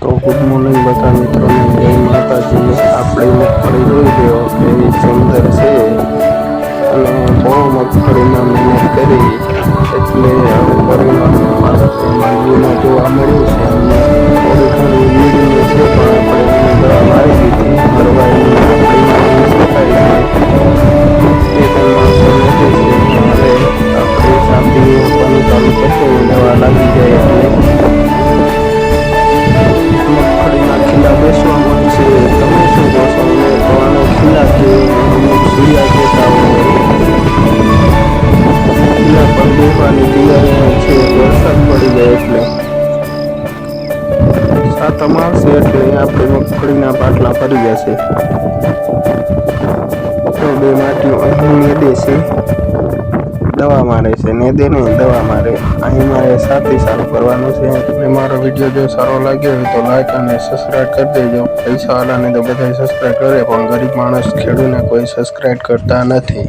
તો good morning બધા મિત્રોને જય માતાજી આપણે મગફળી જોઈ ગયો એવી સુંદર છે. અને બહુ મગફળીમાં મહેનત કરી, એટલે પરિણામ માંડવીમાં જોવા મળ્યું છે. અને થોડી ઘણી વીડીઓ છે, પણ આપણે એને દવા મારી દીધી. ભરવાઈ આપણી પણ ચાલુ કરશું દવા લાગી જાય જાય એટલે. સાતમ આવશે એટલે આપણે મગફળીના પાટલા ફરી જશે તો બે માટીઓ અહીં મેદે છે. દવા મારે છે ને દેને દવા મારે. અહીં મારે સાથે સારું કરવાનું છે. અને મારો વીડિયો જો સારો લાગ્યો હોય તો લાઈક અને સબસ્ક્રાઈબ કરી દેજો. પૈસાવાળાને તો બધા સબસ્ક્રાઈબ કરે, પણ ગરીબ માણસ ખેડૂતને કોઈ સબસ્ક્રાઈબ કરતા નથી.